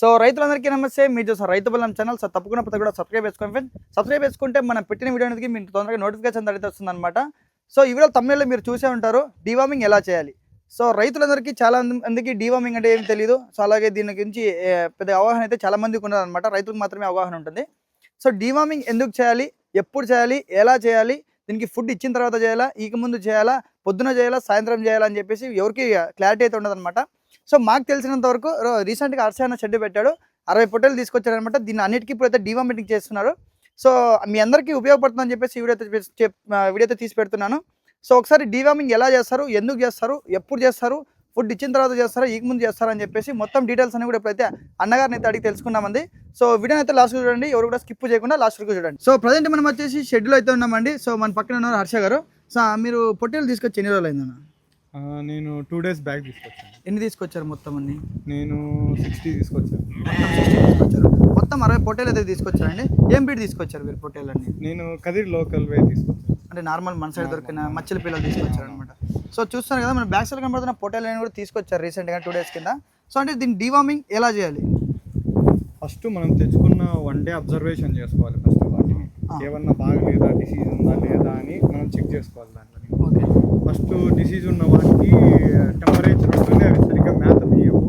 So రైతులందరికీ నమస్తే. మీరు చూసారు రైతు బలం ఛానల్ సో తప్పకుండా ప్రతి కూడా సబ్స్క్రైబ్ చేసుకోండి ఫ్రెండ్స్ సబ్స్క్రైబ్ చేసుకుంటే మనం పెట్టిన వీడియో అనేది మీకు తొందరగా నోటిఫికేషన్ అయితే వస్తుంది అనమాట సో ఈ వీడియో తమిళలో మీరు చూసే ఉంటారు. డీవార్మింగ్ ఎలా చేయాలి? సో రైతులందరికీ చాలా మందికి డివార్మింగ్ అంటే ఏం తెలియదు సో అలాగే దీని గురించి పెద్ద అవగాహన అయితే చాలా మందికి ఉండదు అనమాట రైతులకు మాత్రమే అవగాహన ఉంటుంది. సో డీవార్మింగ్ ఎందుకు చేయాలి? ఎప్పుడు చేయాలి? ఎలా చేయాలి? దీనికి ఫుడ్ ఇచ్చిన తర్వాత చేయాలా? ఈక ముందు చేయాలా? పొద్దున చేయాలా? సాయంత్రం చేయాలా? అని చెప్పేసి ఎవరికి క్లారిటీ అయితే ఉండదు సో మాకు తెలిసినంత వరకు రీసెంట్గా అర్షాన షెడ్ పెట్టాడు. అరవై పొట్టేలు తీసుకొచ్చాడు అనమాట దీన్ని అన్నిటికీ ఇప్పుడైతే డివామిటింగ్ చేస్తున్నారు. సో మీ అందరికీ ఉపయోగపడుతుందని చెప్పేసి వీడియో అయితే చేసి- తీసి పెడుతున్నాను. సో ఒకసారి డివామింగ్ ఎలా చేస్తారు? ఎందుకు చేస్తారు? ఎప్పుడు చేస్తారు? ఫుడ్ ఇచ్చిన తర్వాత చేస్తారా? ఈ ముందు చేస్తారా అని చెప్పేసి మొత్తం డీటెయిల్స్ అన్ని కూడా ఇప్పుడైతే అన్నగారిని అయితే అడిగి తెలుసుకున్నామండి సో వీడియో అయితే లాస్ట్ చూడండి. ఎవరు కూడా స్కిప్ చేయకుండా లాస్ట్ వరకు చూడండి. సో ప్రజెంట్ మనం వచ్చేసి షెడ్యూల్ అయితే ఉన్నామండి. సో మన పక్కన ఉన్నారు హర్ష గారు. సో మీరు పొట్టేలు తీసుకొచ్చి ఎన్ని రోజులు అయిందన్న? నేను టూ డేస్ బ్యాక్ తీసుకొచ్చాను. ఎన్ని తీసుకొచ్చారు మొత్తం అన్ని? నేను సిక్స్టీ తీసుకొచ్చాను. మొత్తం సిక్స్టీ తీసుకొచ్చారు? మొత్తం అరవై పొట్టేలు అయితే తీసుకొచ్చారండి ఏం బీట్ తీసుకొచ్చారు మీరు పొట్టేలు అన్ని నేను కదిరి లోకల్ వే తీసుకొచ్చాను. అంటే నార్మల్ మన సైడ్ దొరికిన మచ్చల పిల్లలు తీసుకొచ్చారు అనమాట సో చూస్తున్నారు కదా మన బ్యాక్ సైడ్ కనబడుతున్న పొట్టేలు అని కూడా తీసుకొచ్చారు రీసెంట్గా టూ డేస్ కింద. సో అంటే దీన్ని డివార్మింగ్ ఎలా చేయాలి? ఫస్ట్ మనం తెచ్చుకున్న వన్ డే అబ్జర్వేషన్ చేసుకోవాలి ఫస్ట్. ఏమన్నా బాగలేదా? డిసీజ్ ఉందా లేదా అని మనం చెక్ చేసుకోవాలి దాంట్లో. ఓకే. ఫస్ట్ డిసీజ్ ఉన్న వాటికి టెంపరేచర్ ఉంటుంది అవి సరిగ్గా మేత తీయవు.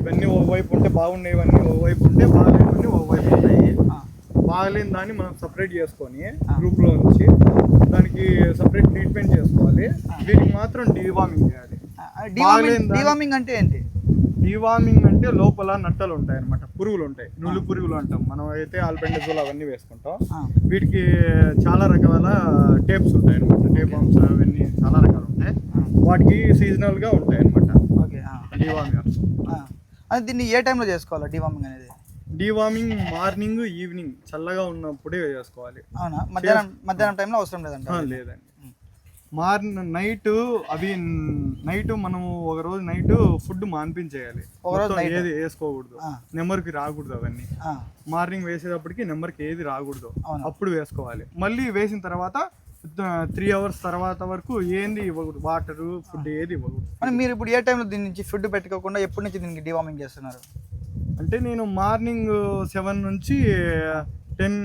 ఇవన్నీ ఓవైపు ఉంటే బాగుండేవన్నీ ఓవైపు ఉంటే బాగాలేవన్నీ ఓవైపు ఉంటాయి. బాగలేని దాన్ని మనం సపరేట్ చేసుకొని. గ్రూప్లో నుంచి దానికి సపరేట్ ట్రీట్మెంట్ చేసుకోవాలి. వీటికి మాత్రం డీవార్మింగ్ చేయాలి. డివార్మింగ్ అంటే ఏంటి? డీవార్మింగ్ అంటే లోపల నట్టలు ఉంటాయి అనమాట పురుగులు ఉంటాయి నులు పురుగులు అంటాం. మనం అయితే ఆల్బెండజోల్ అవన్నీ వేసుకుంటాం. వీటికి చాలా రకాల టేప్స్ ఉంటాయి అనమాట టేప్ బాంబ్స్ అవన్నీ చాలా రకాలు ఉంటాయి వాటికి సీజనల్గా ఉంటాయి అనమాట. అది దీన్ని ఏ టైంలో చేసుకోవాలి డివార్మింగ్ అనేది? డీవార్మింగ్ మార్నింగ్ ఈవినింగ్ చల్లగా ఉన్నప్పుడే చేసుకోవాలి అవునా? మధ్యాహ్నం మధ్యాహ్నం టైంలో అవసరం లేదంట ఆ, లేదండి. మార్నింగ్ నైట్ అవి నైట్ మనము ఒక రోజు నైట్ ఫుడ్ మాన్పించేయాలి? ఏది వేసుకోకూడదు. నెంబర్కి రాకూడదు అవన్నీ. మార్నింగ్ వేసేటప్పటికి నెంబర్కి ఏది రాకూడదు. అప్పుడు వేసుకోవాలి. మళ్ళీ వేసిన తర్వాత త్రీ అవర్స్ తర్వాత వరకు ఏంది ఇవ్వకూడదు. వాటర్ ఫుడ్ ఏది ఇవ్వకూడదు. మరి మీరు ఇప్పుడు ఏ టైంలో దీని నుంచి ఫుడ్ పెట్టుకోకుండా ఎప్పటి నుంచి దీనికి డివార్మింగ్ చేస్తున్నారు? అంటే నేను మార్నింగ్ సెవెన్ నుంచి టెన్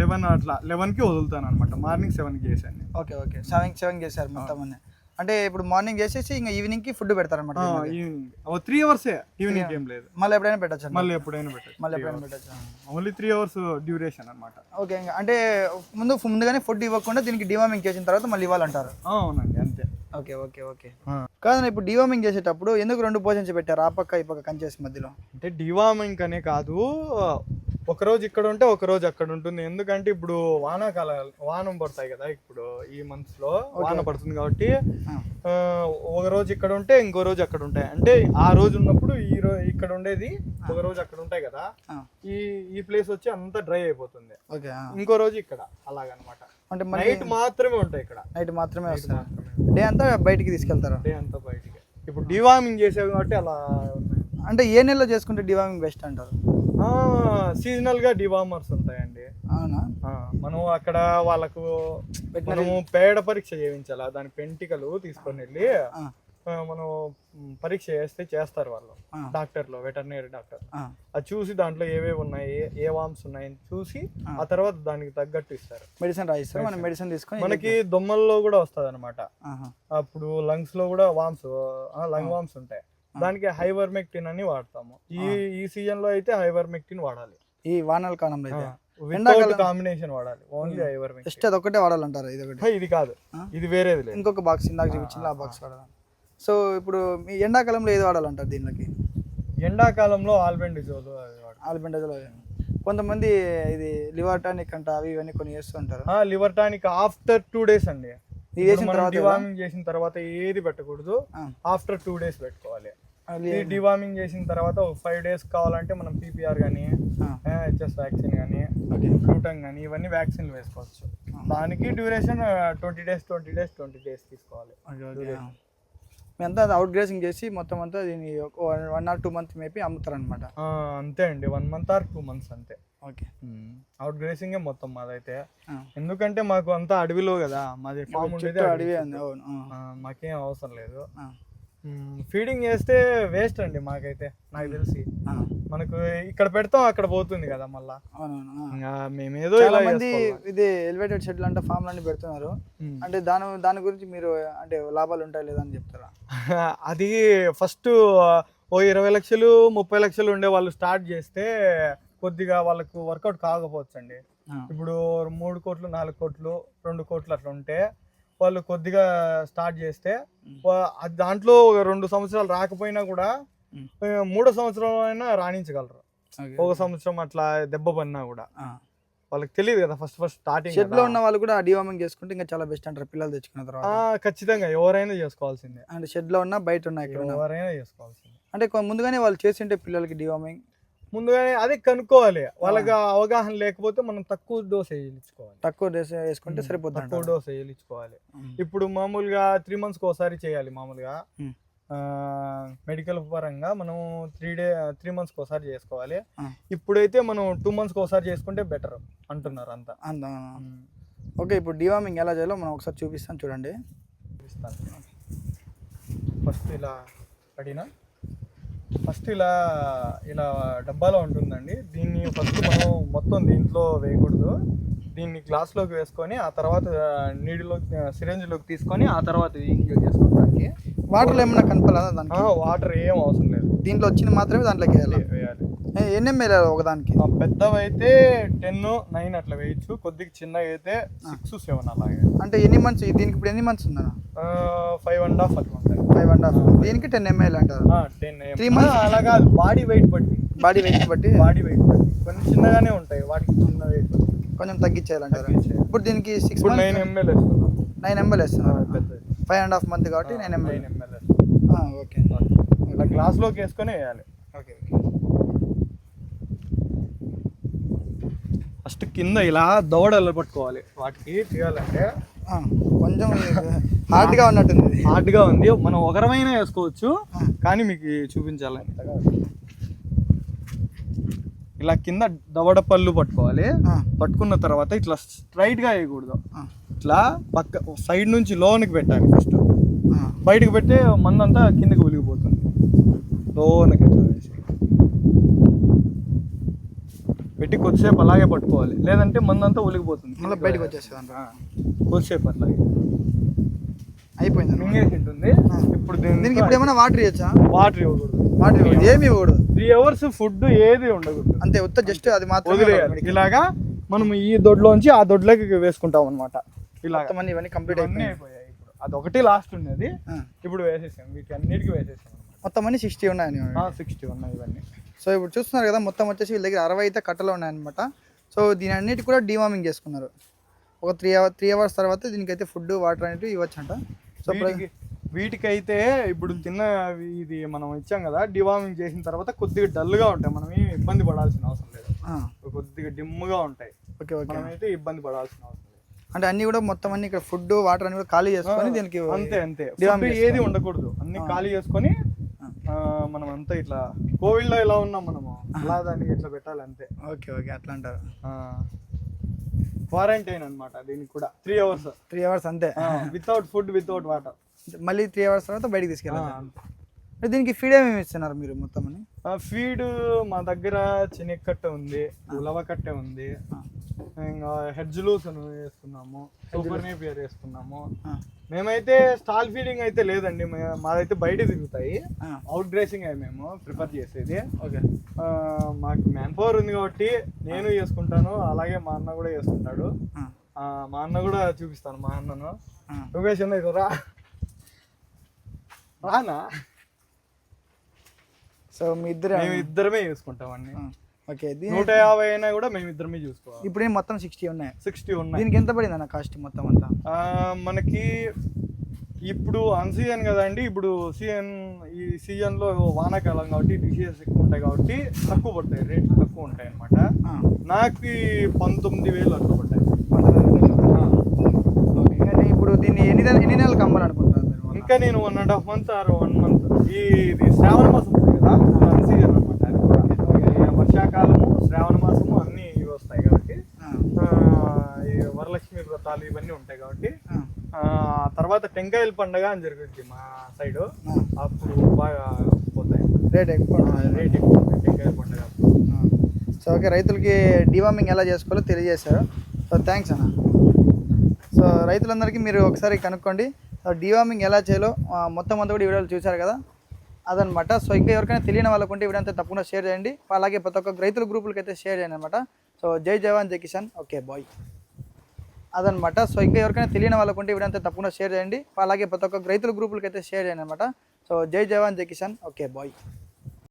లెవెన్ అట్లా లెవెన్కి వదులుతాను అనమాట మార్నింగ్ సెవెన్కి చేశాను నేను. Okay okay. సెవెన్ సెవెన్ చేశారు మొత్తం అన్ని. అంటే ఇప్పుడు మార్నింగ్ చేసేసి ఇంకా ఈవినింగ్కి. ఫుడ్ పెడతారనమాట ఈవినింగ్ త్రీ అవర్సే. ఈవినింగ్ ఏం లేదు. మళ్ళీ ఎప్పుడైనా పెట్టచ్చు మళ్ళీ ఎప్పుడైనా పెట్టచ్చు. మళ్ళీ ఎప్పుడైనా పెట్టచ్చు? ఓన్లీ త్రీ అవర్స్ డ్యూరేషన్ అనమాట ఓకే ఇంకా అంటే ముందు ముందుగానే ఫుడ్ ఇవ్వకుండా దీనికి డివార్మింగ్ చేసిన తర్వాత మళ్ళీ ఇవ్వాలంటారు. అవునండి అంతే. Okay okay okay. కాదన్న ఇప్పుడు డివార్మింగ్ చేసేటప్పుడు ఎందుకు రెండు పోషన్స్ పెట్టారు? ఆ పక్క ఈ పక్క కంచేసి మధ్యలో. అంటే డివార్మింగ్ అనే కాదు ఒక రోజు ఇక్కడ ఉంటే ఒక రోజు అక్కడ ఉంటుంది. ఎందుకంటే ఇప్పుడు వానాకాల వానం పడతాయి కదా ఇప్పుడు ఈ మంత్స్లో వాన పడుతుంది కాబట్టి ఒక రోజు ఇక్కడ ఉంటే ఇంకో రోజు అక్కడ ఉంటాయి. అంటే ఆ రోజు ఉన్నప్పుడు ఈ రోజు ఇక్కడ ఉండేది ఒక రోజు అక్కడ ఉంటాయి కదా. ఈ ఈ ప్లేస్ వచ్చి అంతా డ్రై అయిపోతుంది. ఇంకో రోజు ఇక్కడ అలాగనమాట. అంటే నైట్ మాత్రమే ఉంటాయి ఇక్కడ. నైట్ మాత్రమే. డే అంతా బయటికి తీసుకెళ్తారు? డే అంతా బయటికి. ఇప్పుడు డివార్మింగ్ చేసేవి కాబట్టి అలా అంటే ఏ నెలలో చేసుకుంటే డివార్మింగ్ బెస్ట్ అంటారు? సీజనల్గా డివార్మర్స్ ఉంటాయండి. అవునా? మనం అక్కడ వాళ్ళకు మనము పేడ పరీక్ష చేయించాలా? దాని పెంటికలు తీసుకొని వెళ్ళి మనం పరీక్ష చేస్తే చేస్తారు వాళ్ళు. డాక్టర్లు వెటర్నరీ డాక్టర్. అది చూసి దాంట్లో ఏవేవి ఉన్నాయి ఏ వామ్స్ ఉన్నాయని చూసి ఆ. తర్వాత దానికి తగ్గట్టు ఇస్తారు. మెడిసిన్ రాయిస్తారు మనం మెడిసిన్ తీసుకొని మనకి దొమ్మల్లో కూడా వస్తుంది అనమాట. అప్పుడు లంగ్స్లో కూడా వామ్స్ లంగ్ వామ్స్ ఉంటాయి. దానికి హైవర్మెక్టిన్ అని వాడతాము. ఈ ఈ సీజన్లో అయితే హైవర్మెక్టిన్ వాడాలి. ఈ వానల కాలంలో అయితే. ఎండాకాలం- కాంబినేషన్ వాడాలి. ఓన్లీ హైవర్మెక్టిన్. జస్ట్ అది ఒకటే వాడాలంటారు ఇది ఒకటి ఇది కాదు? ఇది వేరేది లేదు. ఇంకొక బాక్స్ ఇందాక చూపించిన ఆ బాక్స్ వాడాలి సో ఇప్పుడు మీ ఎండాకాలంలో ఏది వాడాలంటారు దీనికి ఎండాకాలంలో ఆల్బెండిజోల్. ఆల్బెండజలో కొంతమంది ఇది లివర్ టానిక్ అంట అవి ఇవన్నీ కొన్ని చేస్తూ ఉంటారు. ఆ liver tonic after two days అండి. చేసిన తర్వాత చేసిన తర్వాత ఏది పెట్టకూడదు. ఆఫ్టర్ టూ డేస్ పెట్టుకోవాలి. డివార్మింగ్ చేసిన తర్వాత ఒక ఫైవ్ డేస్ కావాలంటే మనం పీపీఆర్ కానీ హెచ్ఎస్ వ్యాక్సిన్ కానీ గ్లూటన్ కానీ ఇవన్నీ వ్యాక్సిన్లు వేసుకోవచ్చు. దానికి duration twenty days twenty days twenty days తీసుకోవాలి. Okay okay. మీ అంతా అవుట్ గ్రేసింగ్ చేసి మొత్తం అంతా దీన్ని వన్ ఆర్ టూ మంత్ మేపి అమ్ముతారు అనమాట అంతే అండి. One month or two months అంతే. ఓకే. అవుట్ గ్రేసింగే మొత్తం మాదైతే. ఎందుకంటే మాకు అంతా అడవిలో కదా మాది ఫామ్ ఉండేది అడవి మాకేం అవసరం లేదు. ఫీడింగ్ చేస్తే వేస్ట్ అండి మాకైతే నాకు తెలిసి. మనకు ఇక్కడ పెడతాం అక్కడ పోతుంది కదా మళ్ళా. మేమేదో చాలా ఇలా మంది. ఇది ఎలివేటెడ్ షెడ్లు అంటే ఫామ్ అన్ని పెడుతున్నారు. అంటే దాని దాని గురించి మీరు అంటే లాభాలు ఉంటాయి లేదా అని చెప్తారా? అది ఫస్ట్ ఓ ఇరవై లక్షలు ముప్పై లక్షలు ఉండే వాళ్ళు స్టార్ట్ చేస్తే కొద్దిగా వాళ్ళకు వర్కౌట్ కాకపోవచ్చు అండి ఇప్పుడు మూడు కోట్లు నాలుగు కోట్లు రెండు కోట్లు అట్లా ఉంటే వాళ్ళు కొద్దిగా స్టార్ట్ చేస్తే దాంట్లో రెండు సంవత్సరాలు రాకపోయినా కూడా మూడో సంవత్సరం అయినా రాణించగలరు. ఒక సంవత్సరం అట్లా దెబ్బ పడినా కూడా. వాళ్ళకి తెలియదు కదా ఫస్ట్ ఫస్ట్ స్టార్టింగ్ షెడ్లో ఉన్న వాళ్ళు కూడా డివార్మింగ్ చేసుకుంటే ఇంకా చాలా బెస్ట్ అంటారు పిల్లలు తెచ్చుకున్న తర్వాత. ఖచ్చితంగా ఎవరైనా చేసుకోవాల్సిందే. అండ్ షెడ్లో ఉన్న బయట ఉన్న ఎవరైనా చేసుకోవాల్సిందే. అంటే ముందుగానే వాళ్ళు చేసింటే పిల్లలకి డివార్మింగ్ ముందుగానే అదే కనుక్కోవాలి. వాళ్ళకి అవగాహన లేకపోతే మనం తక్కువ డోస్ వేయించుకోవాలి. తక్కువ డ్రెస్ వేసుకుంటే సరిపోతుంది తక్కువ. డోస్ వేయించుకోవాలి. ఇప్పుడు మామూలుగా త్రీ మంత్స్కి ఒకసారి చేయాలి మామూలుగా. మెడికల్ పరంగా మనం త్రీ డే త్రీ మంత్స్కి ఒకసారి చేసుకోవాలి. ఇప్పుడైతే మనం టూ మంత్స్కి ఒకసారి చేసుకుంటే బెటర్ అంటున్నారు అంతా. ఓకే ఇప్పుడు డివార్మింగ్ ఎలా చేయాలో మనం ఒకసారి చూపిస్తాం చూడండి. ఫస్ట్ ఇలా అడిగినా ఫస్ట్ ఇలా ఇలా డబ్బాలో ఉంటుందండి. దీన్ని ఫస్ట్ మనం మొత్తం దీంట్లో వేయకూడదు. దీన్ని గ్లాస్లోకి వేసుకొని ఆ తర్వాత నీడిలో సిరంజ్లోకి తీసుకొని ఆ తర్వాత ఇంజెక్ట్ చేసుకోవడానికి వాటర్ ఏమన్నా కనపడదా దానికి? వాటర్ ఏం అవసరం లేదు. దీంట్లో వచ్చింది మాత్రమే దాంట్లోకి వేయాలి? వేయాలి. ఎన్ని ఎంఎల్ ఒకదానికి? పెద్దవైతే టెన్ నైన్ అట్లా వేయచ్చు. కొద్దిగా చిన్నగా అయితే సిక్స్ సెవెన్ అలాగే. అంటే ఎన్ని మంత్స్ దీనికి ఇప్పుడు ఎన్ని మంత్స్ ఉందా ఫైవ్ అండ్ హాఫ్ అట్లా ఉంటాయి. ఫైవ్ అండ్ హాఫ్ దీనికి టెన్ ఎంఎల్ అంటారు. Ten Three months? అలా కాదు. బాడీ వెయిట్ బట్టి. బాడీ వెయిట్ బట్టి? బాడీ వెయిట్ బట్టి. కొన్ని చిన్నగానే ఉంటాయి. వాటికి చిన్న వెయిట్ కొంచెం తగ్గించేయాలంటారు? తగ్గించేయాలి. ఇప్పుడు దీనికి సిక్స్ నైన్ ఎంఎల్ వేస్తున్నాం. నైన్ ఎంఎల్ వేస్తున్నారు. ఫైవ్ అండ్ హాఫ్ మంత్ కాబట్టి నైన్ ఎంఎల్ ఓకే. ఇలా గ్లాస్లోకి వేసుకొని వేయాలి. ఓకే. ఫస్ట్ కింద ఇలా దవడలు పట్టుకోవాలి. వాటికి తీయాలంటే కొంచెం హార్డ్గా ఉన్నట్టుంది. హార్డ్గా ఉంది. మనం ఒకరమైనా వేసుకోవచ్చు. కానీ మీకు చూపించాలి. ఇలా కింద దవడ పళ్ళు పట్టుకోవాలి. పట్టుకున్న తర్వాత ఇట్లా స్ట్రైట్గా వేయకూడదు. ఇట్లా పక్క సైడ్ నుంచి లోనికి పెట్టాలి ఫస్ట్. బయటకు పెడితే మందంతా కిందకి ఒలిగిపోతుంది లోనికి ఇట్లా వేసి పెట్టి కొద్దిసేపు అలాగే పట్టుకోవాలి. లేదంటే మందంతా ఒలిగిపోతుంది మళ్ళీ బయటకు వచ్చేస్తుంది కొద్దిసేపు అట్లాగే. అయిపోయింది మింగేసి ఉంటుంది. ఇప్పుడు దీనికి ఇప్పుడు ఏమైనా వాటర్ ఇవ్వచ్చా? వాటర్ ఇవ్వకూడదు. వాటర్ ఏమి ఇవ్వకూడదు? త్రీ అవర్స్ ఫుడ్ ఏది ఉండకూడదు. అంతే ఉత్త జస్ట్ అది వదిలేయాలి. ఇలాగా మనం ఈ దొడ్లోంచి ఆ దొడ్లోకి వేసుకుంటాం అనమాట అన్ని ఇవన్నీ కంప్లీట్ అయిపోయాయి ఇప్పుడు. అదొకటి లాస్ట్ ఉన్నది. ఆ. ఇప్పుడు వేసేసాం. వీటి అన్నిటికీ వేసేసాం మొత్తం అన్ని సిక్స్టీ ఉన్నాయని సిక్స్టీ ఉన్నాయి ఇవన్నీ. సో ఇప్పుడు చూస్తున్నారు కదా మొత్తం వచ్చేసి వీళ్ళ దగ్గర అరవై అయితే కట్టలు ఉన్నాయన్నమాట. సో దీని అన్నిటి కూడా డివార్మింగ్ చేసుకున్నారు. ఒక త్రీ అవర్ త్రీ అవర్స్ తర్వాత దీనికైతే ఫుడ్ వాటర్ అనేవి ఇవ్వచ్చంట. సో వీటికి వీటికైతే ఇప్పుడు తిన్న ఇది మనం ఇచ్చాం కదా డివార్మింగ్ చేసిన తర్వాత కొద్దిగా డల్గా ఉంటాయి. మనం ఏం ఇబ్బంది పడాల్సిన అవసరం లేదు. కొద్దిగా డిమ్గా ఉంటాయి. Okay okay. మనమైతే ఇబ్బంది పడాల్సిన అవసరం లేదు. అంటే అన్ని కూడా మొత్తం అన్ని ఇక్కడ ఫుడ్ వాటర్ అన్ని కూడా ఖాళీ చేసుకొని దీనికి అంతే అంతే. ఏది ఉండకూడదు. అన్ని ఖాళీ చేసుకొని మనం అంతా ఇట్లా కోవిడ్లో ఎలా ఉన్నాం మనము? అలా దానికి ఇట్లా పెట్టాలి అంతే. ఓకే ఓకే అట్లా అంటారు. క్వారంటైన్ అన్నమాట దీనికి కూడా. త్రీ అవర్స్ త్రీ అవర్స్ అంతే. వితౌట్ ఫుడ్ వితౌట్ వాటర్ మళ్ళీ త్రీ అవర్స్ తర్వాత బయటికి తీసుకెళ్ళాలి. దీనికి ఫీడ్ ఏమేమి ఇస్తున్నారు మీరు మొత్తం అని? ఫీడ్ మా దగ్గర చెనక్కట్ట ఉంది ఉలవ కట్టె ఉంది ఇంకా హెడ్జ్ లూస్ వేస్తున్నాము సూపర్ నేపియర్ వేస్తున్నాము. మేమైతే స్టాల్ ఫీడింగ్ అయితే లేదండి మాదైతే బయట తిరుగుతాయి. అవుట్ గ్రేసింగ్ అయి మేము ప్రిఫర్ చేసేది. ఓకే. మాకు మ్యాన్ పవర్ ఉంది కాబట్టి నేను చేసుకుంటాను అలాగే మా అన్న కూడా చేసుకుంటాడు మా అన్న కూడా చూపిస్తాను మా అన్నను. యోగేష్ అన్న ఇదో రా. రానా? సో మీ ఇద్దరు ఇద్దరమే చూసుకుంటాం అన్ని. ఓకే నూట యాభై అయినా కూడా మేము ఇద్దరమే చూసుకోవాలి. ఇప్పుడు మొత్తం సిక్స్టీ ఉన్నాయి? సిక్స్టీ ఉన్నాయి. దీనికి ఎంత పడింది అన్న కాస్ట్ మొత్తం అంతా? మనకి ఇప్పుడు అన్ సీజన్ కదండి ఇప్పుడు సీజన్ ఈ సీజన్లో వానాకాలం కాబట్టి డిషెస్ ఎక్కువ ఉంటాయి కాబట్టి తక్కువ పడతాయి రేట్ తక్కువ ఉంటాయి అనమాట నాకు పంతొమ్మిది వేలు అట్లా పడ్డాయి. ఇప్పుడు దీన్ని ఎన్ని ఎన్ని మీరు? మళ్ళా? ఇంకా నేను one and half month or one month ఈ శ్రావణ మాసం కదా అన్ సీజన్ అనమాట అది కూడా ఈ వర్షాకాలము శ్రావణ మాసము అన్ని ఇవి వస్తాయి కాబట్టి ఆ, ఆ, ఈ వరలక్ష్మి వ్రతాలు ఇవన్నీ ఉంటాయి కాబట్టి తర్వాత టెంకాయల పండగ అని జరుగుద్ది మా సైడ్. అప్పుడు బాగా పోతాయి. రేట్ ఎక్కువ రేట్ ఎక్కువ టెంకాయల పండగ. సో ఓకే రైతులకి డివార్మింగ్ ఎలా చేసుకోవాలో తెలియజేశారు. సో థ్యాంక్స్ అన్న. సో రైతులందరికీ మీరు ఒకసారి కనుక్కోండి. సో డివార్మింగ్ ఎలా చేయాలో మొత్తం అంతా కూడా వీడియోలు చూశారు కదా? అదనమాట. సో ఇంకా ఎవరికైనా తెలియని వాళ్ళకు ఉంటే ఈ వీడియో అంతా తప్పకుండా షేర్ చేయండి. అలాగే ప్రతి ఒక్క రైతుల గ్రూపులకి అయితే షేర్ చేయండి అనమాట సో జై జవాన్ జై కిసాన్. Okay bye. అదనమాట. సో ఇంకా ఎవరికైనా తెలియని వాళ్ళకు ఉంటే ఈ తప్పకుండా షేర్ చేయండి. అలాగే ప్రతి ఒక్క రైతుల గ్రూపులకి అయితే షేర్ చేయండి అనమాట సో జై జవాన్ జై కిషన్ ఓకే బాయ్.